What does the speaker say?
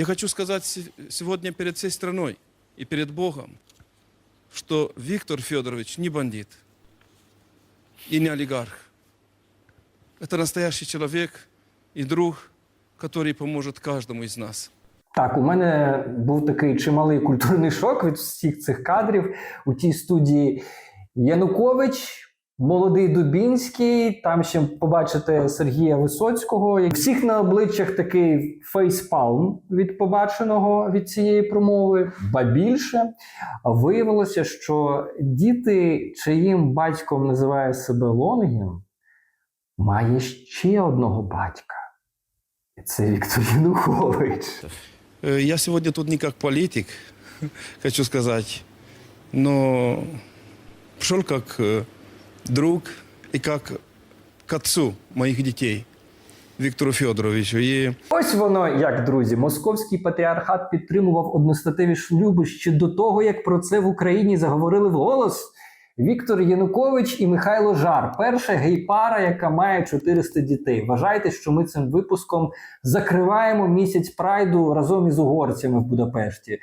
Я хочу сказать се- сегодня перед всей страной и перед Богом, что Виктор Федорович не бандит и не олигарх. Это настоящий человек и друг, который поможет каждому из нас. Так, у мене був такий чималий культурний шок від всіх цих кадрів у тій студії. Янукович, молодий Дубінський, там ще побачите Сергія Висоцького. Всіх на обличчях такий фейспалм від побаченого від цієї промови. Ба більше виявилося, що діти, чиїм батьком називає себе Лонгін, має ще одного батька. І це Віктор Янукович. Э, Я сегодня тут не как политик, хочу сказать, но пришел как э, друг и как к отцу моих детей, Виктору Федоровичу. И Ось воно як, друзі. Московський патріархат підтримував одностатеві шлюби ще до того, як про це в Україні заговорили вголос. Віктор Янукович і Михайло Жар перша гей-пара, яка має 400 дітей. Вважайте, що ми цим випуском закриваємо місяць прайду разом із угорцями в Будапешті.